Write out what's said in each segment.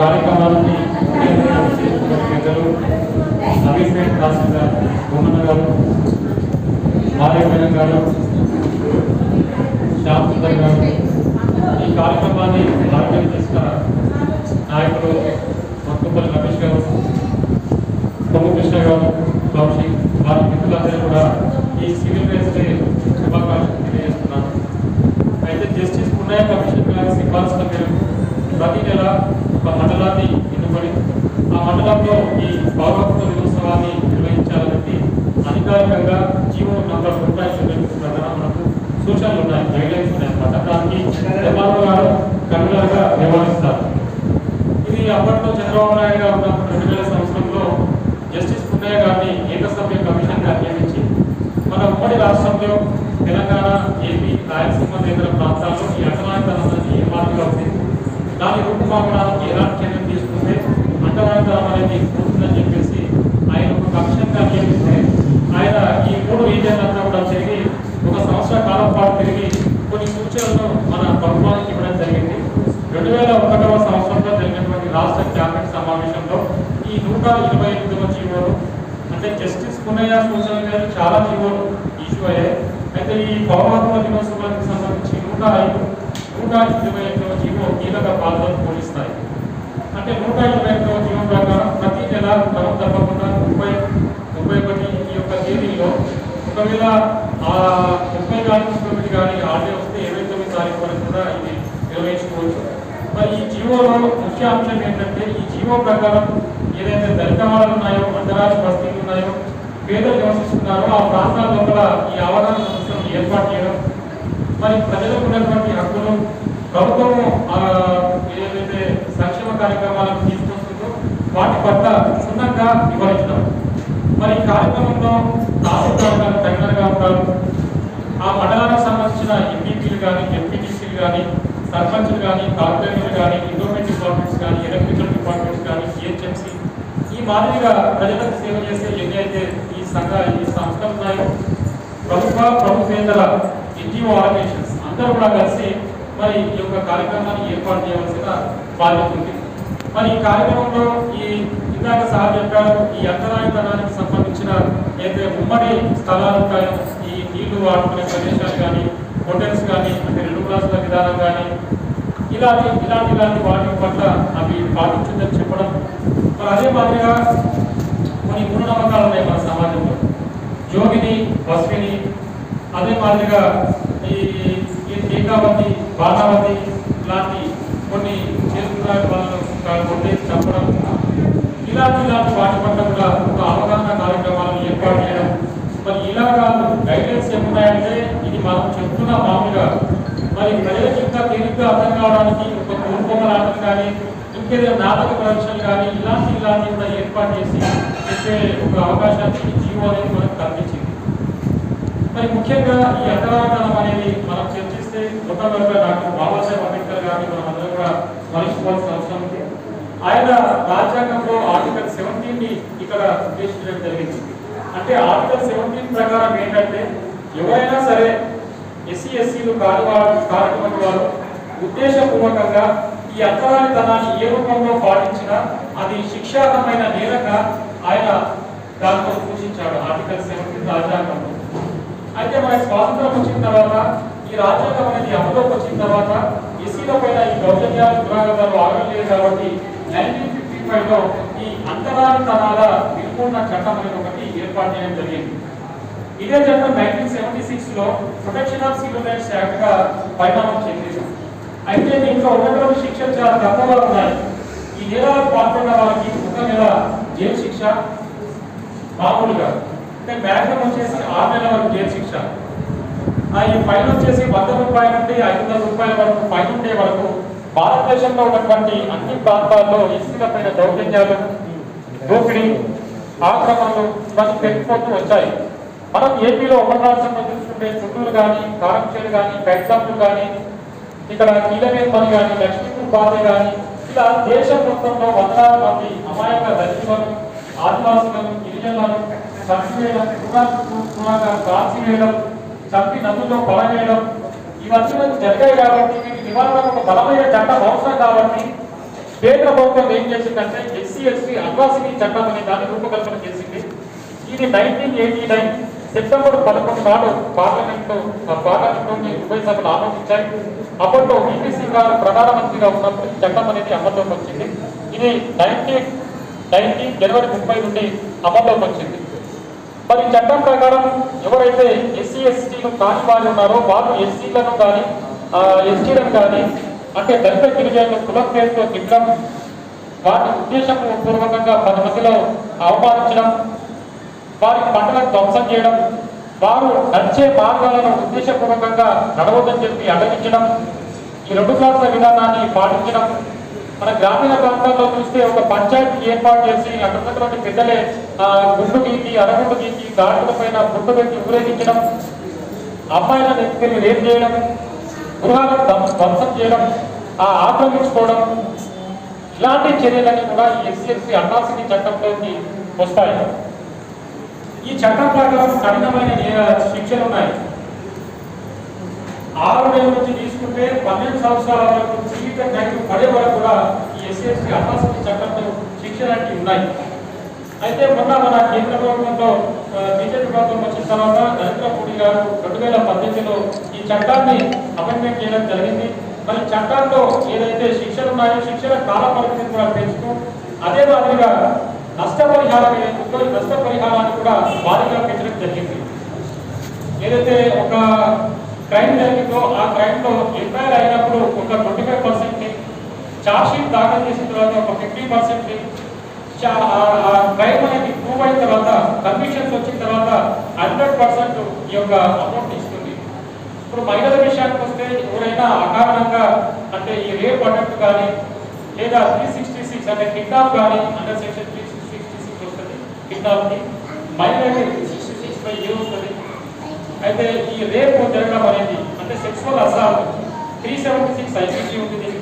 కార్యక్రమానికి పెద్దలు నవీపేట్ తహసీల్దార్ బొమ్మన్న గారు మాధవ గారు శ్యామ్ గారు ఈ కార్యక్రమాన్ని ఆరోగ్యం చేసిన నాయకులు మొక్కపల్లి రమేష్ గారు కొమ్ము గారు కౌశిక్ వారి మిత్రులందరూ కూడా ఈ సివిల్ రైట్స్ డే శుభాకాంక్షలు తెలియజేస్తున్నాను. అయితే జస్టిస్ పున్నయ్య కమిషన్ గారి సిఫార్సుల మేరకు ప్రతి నెల ఒక మండలాన్ని ఎన్నుకొని ఆ మండలంలో ఈ పౌరత్వ దినోత్సవాన్ని నిర్వహించాలని అధికారికంగా జీవో నంబర్ ముప్పై తొమ్మిది ప్రకారం మనకు సూచనలు ఉన్నాయి గైడ్లైన్స్ ఉన్నాయి అన్నమాట. దానికి ఎంఆర్ఓ గారు కన్వీనర్గా వ్యవహరిస్తారు. ఇది అప్పట్లో చంద్రబాబు నాయుడు గారు ఉన్నప్పుడు రెండు వేల సంవత్సరంలో జస్టిస్ పున్నయ్య గారిని ఏకసభ్య కమిషన్గా నియమించి మన ఉమ్మడి రాష్ట్రంలో తెలంగాణ ఏపీ రాయలసీమ తదితర ప్రాంతాల్లో ఈ అటనాంతరం ఏ మార్పుగా దాని రూపుమాపడానికి ఎలాంటి చర్యలు తీసుకుంటే అంటరాంతరం అనేది పోతుందని చెప్పేసి ఆయన ఒక కమిషన్గా చేపిస్తే ఆయన ఈ మూడు రీజియన్లంతా కూడా తిరిగి ఒక సంవత్సర కాలం పాటు తిరిగి కొన్ని సూచనలను మన ప్రభుత్వానికి ఇవ్వడం జరిగింది. రెండు వేల ఒకటవ సంవత్సరంలో జరిగినటువంటి రాష్ట్ర క్యాబినెట్ సమావేశంలో ఈ నూట ఇరవై ఎనిమిదవ ఇవ్వరు అంటే జస్టిస్ పునయ్య సూచన మీద చాలా జీవోలు ఇష్యూ అయ్యాయి. అయితే ఈ పౌరాత్మ దినోత్సవానికి సంబంధించి నూట ఐదు నూట ఇరవై ఐదవ జీవో కీలక పాత్రను పోషిస్తాయి అంటే నూట ఇరవై ఐదవ జీవో ప్రకారం ప్రతి నెల క్రమం తప్పకుండా ముప్పై ముప్పై ఒకటి ఈ యొక్క తేదీలో ఒకవేళ ఆ ముప్పై కానీ ముప్పై ఒకటి కానీ ఆర్డర్ వస్తే ఇరవై తొమ్మిది తారీఖు వరకు కూడా ఇది నిర్వహించుకోవచ్చు మరి ఈ జీవోలో ముఖ్య అంశం ఏంటంటే ఈ జీవో ప్రకారం ఏదైతే దళితవాళ్ళు ఉన్నాయో అంతరాజ బస్తీలు ఉన్నాయో పేదలు నివసిస్తున్నారో ఆ ప్రాంతాల లోపల ఈ అవగాహన సంస్థను ఏర్పాటు చేయడం మరి ప్రజలకు ఉన్నటువంటి హక్కులు ప్రభుత్వం ఏదైతే సంక్షేమ కార్యక్రమాలను తీసుకొస్తుందో వాటి పట్ల క్షుణ్ణంగా వివరించడం మరి ఈ కార్యక్రమంలో తహసీల్దార్ గారు కన్వీనర్గా ఉంటారు. ఆ మండలానికి సంబంధించిన ఎంపీపీలు కానీ ఎంపీటీసీలు కానీ సర్పంచులు కానీ కార్పొరేటర్లు కానీ ఇండోమెంట్ డిపార్ట్మెంట్స్ కానీ ఎలక్ట్రికల్ డిపార్ట్మెంట్స్ కానీ జిహెచ్ఎంసీ ఈ మాదిరిగా ప్రజలకు సేవ చేసే ఎన్ని అయితే ఈ సంఘ ఈ సంస్థలు ఉన్నాయో ప్రభుత్వ ప్రభుత్వేతర ఎన్జిఓ ఆర్గనైజేషన్స్ అందరూ కూడా కలిసి మరి ఈ యొక్క కార్యక్రమాన్ని ఏర్పాటు చేయవలసిన బాధ్యత ఉంది మరి ఈ కార్యక్రమంలో ఈ ఇందాక సార్ చెప్పారు ఈ అంతరాయతనానికి సంబంధించిన ఏదైతే ఉమ్మడి స్థలాలు ఉంటాయో ఈ నీళ్ళు వాడుకునే ప్రదేశాలు కానీ హోటల్స్ కానీ అంటే రెండు క్లాసుల విధానం కానీ ఇలాంటి ఇలాంటి ఇలాంటి వాటి పట్ల అవి పాటించుందని చెప్పడం. మరి అదే మాదిరిగా కొన్ని మూఢనమ్మకాలు ఉన్నాయి మన సమాజంలో. జోగిని బస్విని అదే మాదిరిగా ఈ ఈ టీకావతి బాణావతి లాంటి కొన్ని చేసుకున్న వాళ్ళను కొట్టేసి చంపడం ఇలాంటి ఇలాంటి వాటి పట్ల కూడా ఒక అవగాహన కార్యక్రమాలను ఏర్పాటు చేయడం. మరి ఇలాగా గైడెన్స్ ఏమున్నాయంటే ఇది మనం చెప్తున్న మామూలుగా మరి ప్రజలకు ఇంకా తేలిగ్గా అర్థం కావడానికి ఒక కోరుకోమ లాంటిది కానీ ఇంకేదైనా నాటక ప్రదర్శనలు కానీ ఇలాంటి ఇలాంటివి కూడా ఏర్పాటు చేసి చెప్పే ఒక అవకాశాన్ని జీవో అనేది మనకు కల్పించింది. మరి ముఖ్యంగా ఈ అంతరావరణం చర్చిస్తే మొట్టమొదటిగా డాక్టర్ బాబాసాహెబ్ అంబేద్కర్ గారిని మనం అందరం కూడా స్మరించుకోవాల్సిన అవసరం ఉంది. ఆయన రాజ్యాంగంలో ఆర్టికల్ సెవెంటీన్ని ఇక్కడ ఉద్దేశించడం జరిగింది. అంటే ఆర్టికల్ సెవెంటీన్ ప్రకారం ఏంటంటే ఎవరైనా సరే ఎస్సీ ఎస్సీలు కాని వారు కానటువంటి వారు ఉద్దేశపూర్వకంగా ఈ అంతరానితనాన్ని ఏ రూపంలో పాటించినా అది శిక్షార్హమైన నేరంగా ఆయన దాంట్లో సూచించాడు ఆర్టికల్ సెవెంటీన్ రాజ్యాంగంలో. అయితే మనకి స్వాతంత్రం వచ్చిన తర్వాత ఈ రాజ్యాంగం అనేది అమలులోకి వచ్చిన తర్వాత ఎస్సీల పైన ఈ దౌర్జన్యాలు దురాగతాలు ఆగలేదు కాబట్టి నైన్టీన్ ఫిఫ్టీ ఫైవ్లో ఈ అంతరానితనాల నిర్మూలన చట్టం అనేది ఒకటి ఏర్పాటు చేయడం జరిగింది. ఇదే చట్టం నైన్టీన్ సెవెంటీ సిక్స్లో ప్రొటెక్షన్ ఆఫ్ సివిల్ రైట్స్ యాక్ట్గా పరిణామం చెందింది. అయితే దీంట్లో ఉన్నటువంటి శిక్షలు చాలా తక్కువగా ఉన్నాయి. ఈ నేరాలకు పాల్పడిన వాళ్ళకి ఒక నెల జైలు శిక్ష మామూలుగా. అంటే మ్యాక్సిమం వచ్చేసి ఆరు నెలల వరకు జైలు శిక్ష. ఈ ఫైన్ వచ్చేసి వంద రూపాయల నుండి ఐదు వందల రూపాయల వరకు ఫైన్ ఉండే వరకు భారతదేశంలో ఉన్నటువంటి అన్ని ప్రాంతాల్లో ఎస్సీల దౌర్జన్యాలు దోపిడీ ఆక్రమణలు ఇవన్నీ పెరిగిపోతూ వచ్చాయి. మనం ఏపీలో ఉమ్మడి రాష్ట్రంలో చూసుకుంటే చుట్టూరు కానీ కారంచేలు కానీ పెద్దాపులు కానీ ఇక్కడ కీలమేపని కానీ లక్ష్మీపూర్ బాధ కానీ ఇలా దేశం మొత్తంలో వందలాది మంది అమాయక దళితులను ఆదివాసులను గిరిజనులను చంపివేయడం పురాగా కాల్చివేయడం చంపి నదుల్లో పడవేయడం ఇవన్నీ జరిగాయి కాబట్టి వీటి నివారణ ఒక బలమైన చట్టం అవసరం కాబట్టి కేంద్ర ప్రభుత్వం ఏం చేసిందంటే ఎస్సీ ఎస్టీ అడ్వాసిటీ చట్టం అనే దాన్ని రూపకల్పన చేసింది. ఇది నైన్టీన్ ఎయిటీ నైన్ సెప్టెంబర్ పదకొండు నాడు పార్లమెంట్ పార్లమెంట్లోని ఉభయ సభలు ఆమోదించాయి. అప్పట్లో బీపీసీ గారు ప్రధానమంత్రిగా ఉన్నప్పుడు ఈ చట్టం అనేది అమల్లోకి వచ్చింది. ఇది నైన్టీన్ నైన్టీన్ జనవరి ముప్పై నుండి అమల్లోకి వచ్చింది. మరి చట్టం ప్రకారం ఎవరైతే ఎస్సీ ఎస్టీలు కాని వారు ఉన్నారో వాళ్ళు ఎస్సీలను కానీ ఎస్టీలను కానీ అంటే దళిత గిరిజనులు కులం పేరుతో తిట్టడం వాటి ఉద్దేశపూర్వకంగా పది మందిలో అవమానించడం వారి పంటలను ధ్వంసం చేయడం వారు నడిచే మార్గాలను ఉద్దేశపూర్వకంగా నడవద్దని చెప్పి అడగించడం ఈ రెండు క్లాసుల విధానాన్ని పాటించడం మన గ్రామీణ ప్రాంతాల్లో చూస్తే ఒక పంచాయతీ ఏర్పాటు చేసి అక్కడ ఉన్నటువంటి పెద్దలే ఆ, గుండు గీకి అరగుండు గీకి గాడుల పైన గుండు పెట్టి ఊరేగించడం అమ్మాయిలను ఎత్తుకెళ్ళి రేపు చేయడం గృహాలను ధ్వంసం చేయడం ఆ ఆక్రమించుకోవడం ఇలాంటి చర్యలన్నీ కూడా ఈ ఎస్సీఎస్సీ అన్నాసిటీ చట్టంలోకి వస్తాయి. ఈ చట్టం ప్రకారం కఠినమైన శిక్షలు ఉన్నాయి. ఆరు నెలల నుంచి తీసుకుంటే పన్నెండు సంవత్సరాల వరకు జీవిత ఖైదు పడే వరకు కూడా ఈ ఎస్సీఎస్టీ అట్రాసిటీ చట్టంలో శిక్షలు ఉన్నాయి. అయితే మొన్న మన కేంద్ర ప్రభుత్వంలో బీజేపీ ప్రభుత్వం వచ్చిన తర్వాత నరేంద్ర మోడీ గారు రెండు వేల పద్దెనిమిదిలో ఈ చట్టాన్ని అమెండ్మెంట్ చేయడం జరిగింది. మరి చట్టాల్లో ఏదైతే శిక్షలు ఉన్నాయో శిక్షల కాల పరిమితిని కూడా పెంచుతూ అదే మాదిరిగా నష్టపరిహారం ఏదైతుందో ఈ నష్టపరిహారాన్ని కూడా భారీగా పెంచడం జరిగింది. ఏదైతే ఒక క్రైమ్ జరిగిందో ఆ క్రైమ్లో లో అయినప్పుడు ఒక ట్వంటీ ఫైవ్ చార్జ్ షీట్ దాఖలు చేసిన తర్వాత ఒక ఫిఫ్టీ పర్సెంట్ని క్రైమ్ అనేది ప్రూవ్ అయిన తర్వాత కన్విక్షన్స్ వచ్చిన తర్వాత హండ్రెడ్ పర్సెంట్ ఈ యొక్క అమౌంట్ ఇస్తుంది. ఇప్పుడు మహిళల విషయానికి వస్తే ఎవరైనా అకారణంగా అంటే ఈ రేప్ అటెంప్ట్ కానీ లేదా త్రీ సిక్స్టీ సిక్స్ అంటే కిడ్నాప్ కానీ under section three sixty six వస్తుంది. కిడ్నాప్కి మహిళకి త్రీ సిక్స్టీ సిక్స్ పై ఏ వస్తుంది? అయితే ఈ రేపు జరగడం అనేది అంటే sexual assault three seventy six IPC ఉంది దీనికి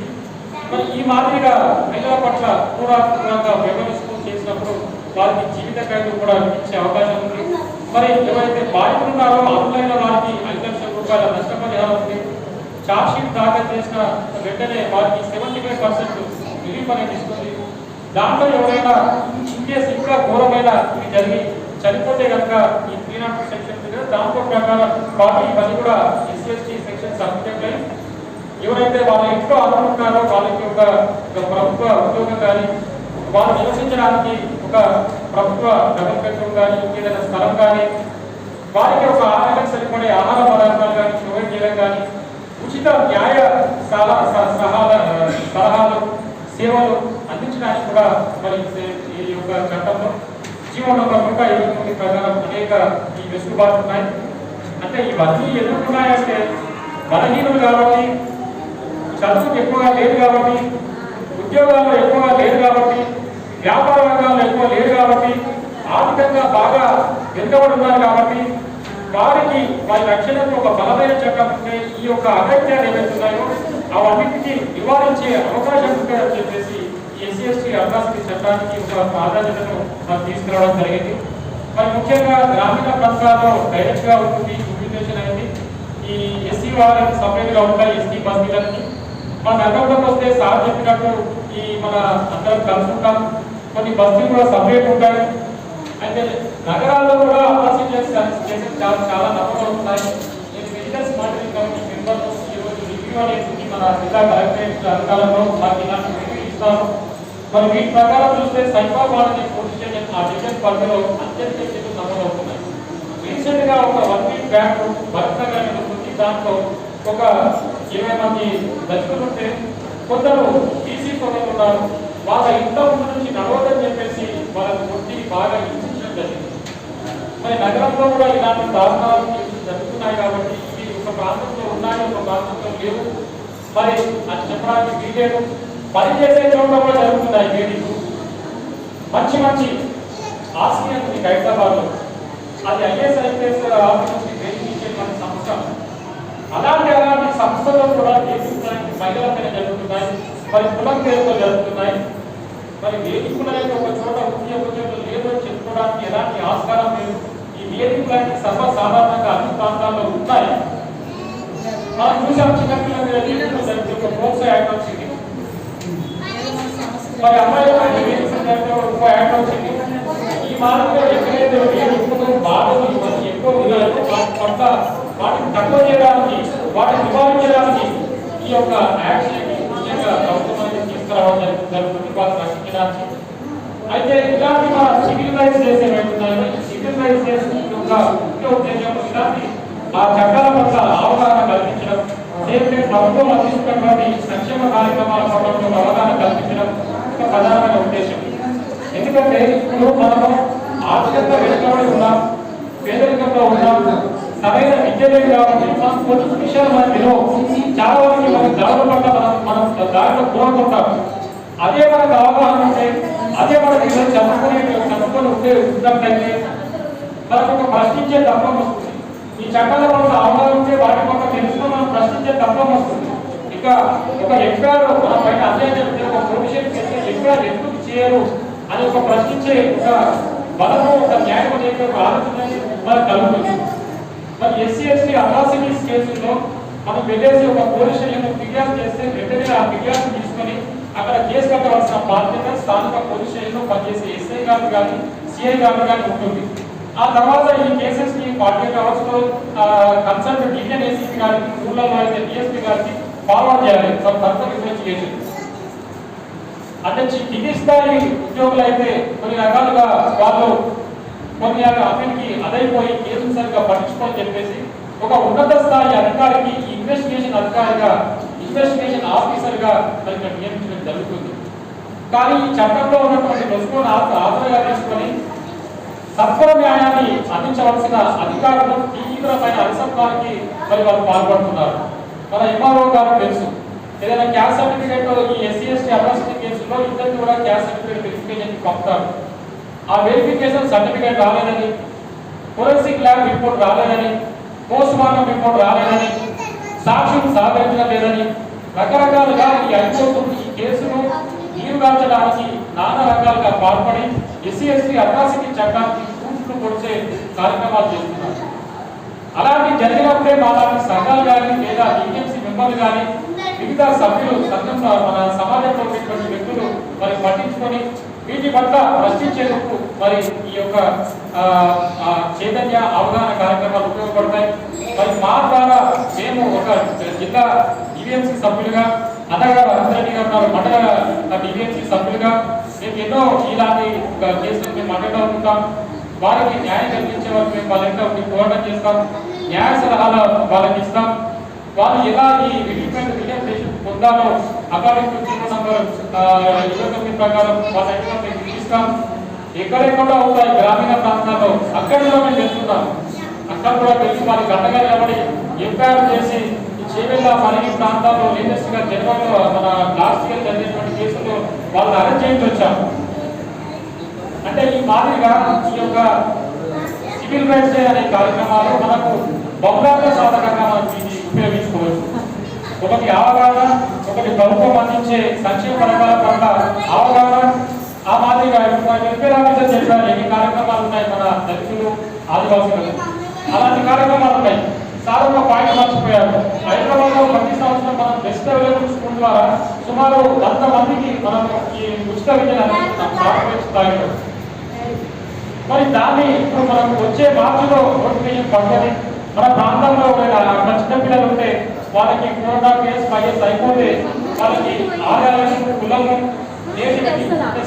మరి ఈ మాదిరిగా మహిళల పట్ల క్రూరంగా వ్యవహరిస్తూ చేసినప్పుడు వారికి జీవిత ఖైదు కూడా ఇచ్చే అవకాశం ఉంది. మరి ఎవరైతే బాధితులు ఉన్నారో అర్హులైన వారికి ఐదు లక్షల రూపాయల నష్టపరిహారం ఉంది. చార్జ్ షీట్ దాఖలు చేసిన వెంటనే వారికి సెవెంటీ ఫైవ్ పర్సెంట్ రిలీఫ్ అనేది ఇస్తుంది. దాంట్లో ఎవరైనా ఇన్కేస్ ఇంకా ఘోరమైన ఇది జరిగి చనిపోతే కనుక ఈ త్రీ నాట్ సెక్షన్ దాంట్లో ప్రకారం వాటి ఇవన్నీ కూడా ఎస్సీ ఎస్టీ సెక్షన్ సబ్జెక్ట్ అయి ఎవరైతే వాళ్ళ ఇంట్లో అనుకుంటున్నారో వాళ్ళకి ఒక ప్రభుత్వ ఉద్యోగం కానీ వాళ్ళు నివసించడానికి ఒక ప్రభుత్వ డబుల్ బెడ్రూమ్ కానీ ఇంకేదైనా స్థలం కానీ వారికి ఒక ఆహారం సరిపడే ఆహార పదార్థాలు కానీ ప్రొవైడ్ చేయడం కానీ ఉచిత న్యాయ సలహా సలహాల సలహాలు సేవలు అందించడానికి కూడా మరి ఈ యొక్క చట్టంలో జీవన నంబర్ నూట ఇరవై తొమ్మిది ప్రకారం అనేక ఈ వెసులుబాట్లు ఉన్నాయి. అంటే ఇవన్నీ ఎందుకు బలహీనులు కాబట్టి చదువుకు ఎక్కువగా లేదు కాబట్టి ఉద్యోగాల్లో ఎక్కువగా లేదు కాబట్టి వ్యాపార రంగాల్లో ఎక్కువ లేదు కాబట్టి ఆర్థికంగా బాగా వెనుకబడి ఉన్నారు కాబట్టి వారికి వారి రక్షణకు ఒక బలమైన చట్టం ఉంటే ఈ యొక్క అగత్యాలు ఏవైతే ఉన్నాయో అవన్నిటికీ నివారించే అవకాశం ఉంటుందని చెప్పేసి ఎస్సీ ఎస్టీ చట్టానికి ఒక ప్రాధాన్యతను మనం తీసుకురావడం జరిగింది. మరి ముఖ్యంగా గ్రామీణ ప్రాంతాల్లో డైరెక్ట్గా ఉంటుంది ఇంప్లిమెంటేషన్ అయింది ఈ ఎస్సీ వాళ్ళకి సపరేట్గా ఉంటాయి ఎస్టీ బస్తీలన్నీ మన నగరంలోకి వస్తే సార్ చెప్పినట్టు ఈ మన అందరం కలుసుకుంటాం కొన్ని బస్సులు కూడా సపరేట్ ఉంటాయి. అయితే నగరాల్లో కూడా అపాసి చేసే చాలా చాలా నమ్మకాలు ఉంటాయి నేను బిజినెస్ మానిటరింగ్ కమిటీ మెంబర్ ఈరోజు రివ్యూ అనేది మన జిల్లా కలెక్టరేట్ అధికారంలో మాకు ఇలాంటి రివ్యూ ఇస్తాను. మరి వీటి ప్రకారం చూస్తే సైఫాబాద్ అనే పోలీస్ స్టేషన్ ఆ డిజైన్ పరిధిలో అత్యంత చెట్లు నమోదవుతున్నాయి రీసెంట్గా ఒక one week back Bharat Nagar దాంట్లో ఒక ఇరవై మంది దళితులు కొందరు టీసీ సోదరులు ఉన్నారు వాళ్ళ ఇంట్లో నుంచి నడవదని చెప్పేసి వాళ్ళని కొట్టి బాగా హింసించడం జరిగింది. మరి నగరంలో కూడా ఇలాంటి దారుణాలు జరుగుతున్నాయి కాబట్టి ఇవి ఒక ప్రాంతంలో ఉన్నాయి ఒక ప్రాంతంలో లేవు. మరి అది చెప్పడానికి వీలేదు పని చేసే చోట కూడా జరుగుతున్నాయి వేడిలు మంచి మంచి ఆసియన్ ఉంది హైదరాబాద్ అది ఐఎస్ ఐపీఎస్ ఆఫీస్ అలాంటి అలాంటి సంస్థలో కూడా వేధించడానికి మహిళల పైన జరుగుతున్నాయి. మరి కులం పేరుతో జరుగుతున్నాయి. మరి వేదికలు అనేది ఒక చోట ఉంది ఒక చోట చెప్పుకోవడానికి ఎలాంటి ఆస్కారం లేదు. ఈ వేదికలు సర్వసాధారణంగా అన్ని ప్రాంతాల్లో ఉన్నాయి. మనం చూసాం చిన్నపిల్లల మీద వేదికలు జరిగితే ఒక ప్రోత్సాహం యాక్ట్ వచ్చింది మరి అమ్మాయిల పైన వేధిస్తుందంటే ఇంకో యాక్ట్ వచ్చింది ఈ మార్గంలో ఎక్కడైతే వేధిస్తుందో బాధలు ఎక్కువ ఉన్నాయో వాటి పట్ల వాటిని తక్కువ చేయడానికి వాటిని నివారించడానికి ఈ యొక్క యాక్షన్ ముఖ్యంగా ప్రభుత్వం అనేది తీసుకురావడం జరుగుతుంది జరుగుతుంది వాళ్ళని రక్షించడానికి అయితే ఇలాంటి మన సివిల్ రైట్స్ చేసే ఏమవుతున్నాయి సివిల్ రైట్స్ చేసిన యొక్క ముఖ్య ఉద్దేశం ఇలాంటి ఆ చట్టాల పట్ల అవగాహన కల్పించడం లేదంటే ప్రభుత్వం అందిస్తున్నటువంటి సంక్షేమ కార్యక్రమాల పట్ల అవగాహన కల్పించడం ఒక ప్రధానమైన ఉద్దేశం ఎందుకంటే ఇప్పుడు మనము ఆర్థికంగా వెనుకబడి ఉన్నాం పేదరికంలో ఉన్నాం సరైన విద్య కాబట్టి మనం కొన్ని విషయాలు మనకు చాలా వరకు మనం దారుల పట్ల మనం మనం దారిలో కోరుకుంటాం అదే మనకు అవగాహన ఉంటే అదే మనకి దగ్గర చదువుకునే చదువుకొని ఉంటే ఉన్నట్లయితే మనకు ఒక ప్రశ్నించే తత్వం వస్తుంది ఈ చట్టాల పట్ల అవగాహన ఉంటే వాటి పట్ల తెలుసుకుని మనం ప్రశ్నించే తత్వం వస్తుంది ఇక ఒక ఎఫ్ఐఆర్ మన పైన అధ్యయనం ఒక ప్రొఫెషన్ చేస్తే ఎందుకు చేయరు అని ఒక ప్రశ్నించే ఒక బలము ఒక న్యాయం చేసే ఒక ఆలోచన మనకు కలుగుతుంది మరి ఎస్సీ ఎస్టీ అట్రాసిటీస్ కేసుల్లో మనం వెళ్ళేసి ఒక పోలీస్ స్టేషన్ ఫిర్యాదు చేస్తే వెంటనే ఆ ఫిర్యాదు తీసుకొని అక్కడ కేసు కట్టవలసిన బాధ్యత స్థానిక పోలీస్ స్టేషన్లో పనిచేసే ఎస్ఐ గారు కానీ సిఐ గారు కానీ ఉంటుంది. ఆ తర్వాత ఈ కేసెస్ని ఫార్టీ అవర్స్లో కన్సల్ట్ డివిజన్ ఏసీపీ గారికి రూరల్ అయితే డిఎస్పీ గారికి ఫార్వర్డ్ చేయాలి. ఫర్ కన్సల్ట్ ఇన్వెస్టిగేషన్ అంటే కింది స్థాయి ఉద్యోగులు అయితే కొన్ని రకాలుగా వాళ్ళు కొన్ని అతనికి అదైపోయి కేసులు సరిగ్గా పట్టించుకోని చెప్పేసి ఒక ఉన్నత స్థాయి అధికారికి ఇన్వెస్టిగేషన్ అధికారిగా ఇన్వెస్టిగేషన్ ఆఫీసర్గా మరి ఇక్కడ నియమించడం జరుగుతుంది. కానీ ఈ చట్టంలో ఉన్నటువంటి లొసుకును ఆధారంగా తీసుకొని సత్వర న్యాయాన్ని అందించవలసిన అధికారులు తీవ్రమైన అలసత్వానికి మరి వాళ్ళు పాల్పడుతున్నారు. మన ఎంఆర్ఓ గారు తెలుసు. ఏదైనా క్యాస్ట్ సర్టిఫికేట్ ఈ ఎస్సీ ఎస్టీ అట్రాసిటీ కేసులో ఇద్దరికి కూడా క్యాస్ట్ సర్టిఫికేట్ వెరిఫికేషన్ పంపుతారు. ఆ వెరిఫికేషన్ సర్టిఫికేట్ రాలేదని ఫోరెన్సిక్ ల్యాబ్ రిపోర్ట్ రాలేదని పోస్ట్ మార్టం రిపోర్ట్ రాలేదని సాక్ష్యం సహకరించడం లేదని రకరకాలుగా ఈ హైకోర్టు ఈ కేసును నీరుగార్చడానికి నానా రకాలుగా పాల్పడి ఎస్సీ ఎస్టీ అట్రాసిటీ చట్టానికి కూర్చులు పొడిచే కార్యక్రమాలు చేస్తున్నారు. అలాంటి జరిగినప్పుడే మాలాంటి సంఘాలు కానీ లేదా ఈఎంసీ మెంబర్లు కానీ వివిధ సభ్యులు సంఘం మన సమాజంలో ఉన్నటువంటి వ్యక్తులు మరి పట్టించుకొని వీటి పట్ల ప్రశ్నించేందుకు మరి ఈ యొక్క చైతన్య అవగాహన కార్యక్రమాలు ఉపయోగపడతాయి. మరి మా ద్వారా మేము ఒక జిల్లా డివిఎంసీ సభ్యులుగా అన్నగారు అందరినీ గారు మండల డివిఎంసీ సభ్యులుగా. మేము ఎన్నో ఇలాంటి ఒక కేసులు మేము అడగడం ఉంటాం వారికి న్యాయం కల్పించే వరకు మేము వాళ్ళ ఇంట్లో పోరాటం చేస్తాం. న్యాయ సలహాలు వాళ్ళకి ఇస్తాం. వాళ్ళు ఎలా ఈ రిక్రూట్మెంట్ రిలీఫేషన్ అకాడమిక్ నంబర్ ఇరవై తొమ్మిది ప్రకారం వాళ్ళ ఇంట్లో మేము ఇస్తాం. ఎక్కడెక్కడ ఉంటాయి గ్రామీణ ప్రాంతాల్లో అక్కడ కూడా మేము వెళ్తున్నాం. అక్కడ కూడా తెలిసి వాళ్ళకి అండగా నిలబడి ఎఫ్ఐఆర్ చేసి ఈ చేవెళ్ళ పరిగి ప్రాంతాల్లో లేటెస్ట్గా జనవరిలో మన లాస్ట్ ఇయర్ జరిగినటువంటి కేసులో వాళ్ళని అరెస్ట్ చేయించి వచ్చాం. అంటే ఈ మాదిరిగా ఈ యొక్క సివిల్ రైట్స్ డే అనే కార్యక్రమాలు మనకు బహుళార్థ సాధకంగా మనం ఉపయోగించుకోవచ్చు. ఒకటి అవగాహన ఒకటి ప్రభుత్వం అందించే సంక్షేమ పథకాల పట్ల అవగాహన ఆ మాదిరిగా వెల్ఫేర్ ఆఫీసర్ చెప్పారు ఎన్ని కార్యక్రమాలు ఉన్నాయి మన దళితులు ఆదివాసులు. అలాంటి కార్యక్రమాలు ఉన్నాయి. సార్ ఒక పాయింట్ మర్చిపోయారు. హైదరాబాద్లో ప్రతి సంవత్సరం మనం బెస్ట్ అవైలబుల్ స్కూల్ ద్వారా సుమారు వంద మందికి మనం ఈ ఉచిత విద్యను అందిస్తున్నాం. మరి దాన్ని ఇప్పుడు మనం వచ్చే మార్చిలో నోటిఫికేషన్ పడుతుంది మన ప్రాంతంలో ఎవరైనా చిన్నపిల్లలు ఉంటే వాళ్ళకి కరోనా కేసు ఫైవ్ అయిపోతే వాళ్ళకి ఆదాయం కులము నేటి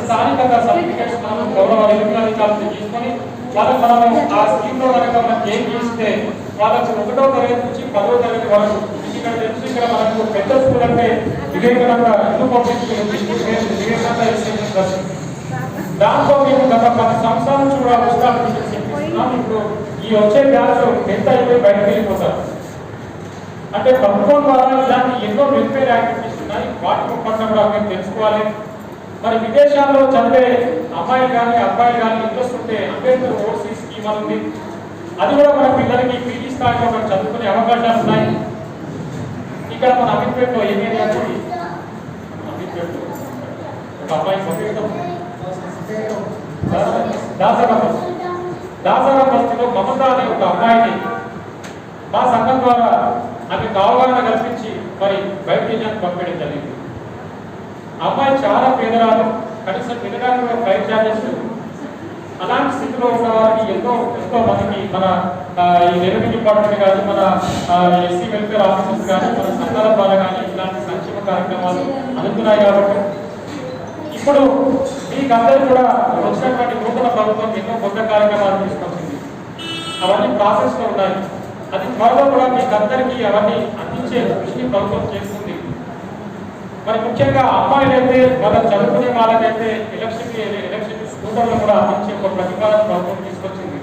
స్థానికంగా సర్టిఫికేట్స్ మనం గౌరవ అధికారులు తీసుకొని వాళ్ళకి మనం ఆ స్కీమ్లో కనుక మనం ఏం వాళ్ళకి ఒకటో తరగతి నుంచి పదో తరగతి వరకు ఇక్కడ తెలుసు ఇక్కడ మనకు పెద్ద స్కూల్ అంటే వివేకానంద హిందూ పబ్లిక్ వివేకానంద దాంట్లో మేము గత పది సంవత్సరాల నుంచి కూడా పుస్తకాలు ఇప్పుడు ఈ వచ్చే బ్యాచ్ ఎంత అయిపోయి బయటకు వెళ్ళిపోతారు? అంటే ప్రభుత్వం ద్వారా ఇలాంటి ఎన్నో వెల్ఫేర్ యాక్టివిటీస్ ఉన్నాయి వాటి పట్ల కూడా మేము తెలుసుకోవాలి. మరి విదేశాల్లో చదివే అమ్మాయిలు కానీ అబ్బాయిలు కానీ ఇంట్రెస్ట్ ఉంటే అంబేద్కర్ ఓవర్సీస్ స్కీమ్ ఉంది. అది కూడా మన పిల్లలకి పీజీ స్థాయిలో మనం చదువుకునే అవకాశాలు ఉన్నాయి. ఇక్కడ మన అమీర్పేటలో ఏం ఏరియా ఉంది? అమీర్పేటలో ఒక అమ్మాయి దాసరా బస్తీ దాసరా బస్తీలో మమత అనే ఒక అమ్మాయిని మా సంఘం ద్వారా ఆమెకు అవగాహన కల్పించి మరి బయట దేశానికి పంపించడం జరిగింది. అమ్మాయి చాలా పేదరాలు కనీసం తినడానికి కూడా ప్రయత్నం అలాంటి స్థితిలో ఉన్న వారికి ఎంతో ఎంతో మందికి మన ఈ రెవెన్యూ డిపార్ట్మెంట్ కానీ మన ఎస్సీ వెల్ఫేర్ ఆఫీసర్స్ కానీ మన సంఘాల ద్వారా కానీ ఇలాంటి సంక్షేమ కార్యక్రమాలు అందుతున్నాయి కాబట్టి ఇప్పుడు మీకందరూ కూడా వచ్చినటువంటి నూతన ప్రభుత్వం ఎన్నో కొత్త కార్యక్రమాలు తీసుకొచ్చింది. అవన్నీ ప్రాసెస్లో ఉన్నాయి. అది త్వరలో కూడా మీకు అందరికీ అవన్నీ అందించే దృష్టి ప్రభుత్వం చేస్తుంది. మరి ముఖ్యంగా అమ్మాయిలైతే మనం చదువుకునే వాళ్ళకైతే ఎలక్షన్ ఎలక్షన్ స్కూటర్లు కూడా అందించే ఒక ప్రతిపాదన ప్రభుత్వం తీసుకొచ్చింది.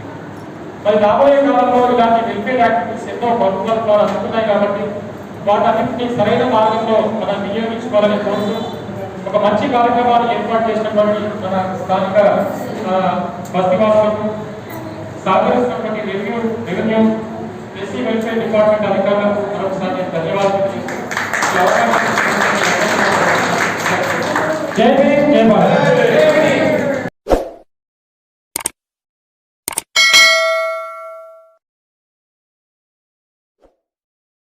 మరి రాబోయే కాలంలో ఇలాంటి వెల్ఫేర్ యాక్టివిటీస్ ఎన్నో ప్రభుత్వాల ద్వారా అందుతున్నాయి కాబట్టి వాటన్నింటినీ సరైన మార్గంలో మనం వినియోగించుకోవాలని కోరుతూ ఒక మంచి కార్యక్రమాన్ని ఏర్పాటు చేసినటువంటి మన స్థానిక ఆ, బస్తీవాసులకు సహకరిస్తున్నటువంటి revenue revenue SC welfare department అధికారులకు మరొకసారి నేను ధన్యవాదాలు తెలియజేస్తున్నాను. ఈ అవకాశం ఇచ్చినందుకు జై భీమ్ జై భారత్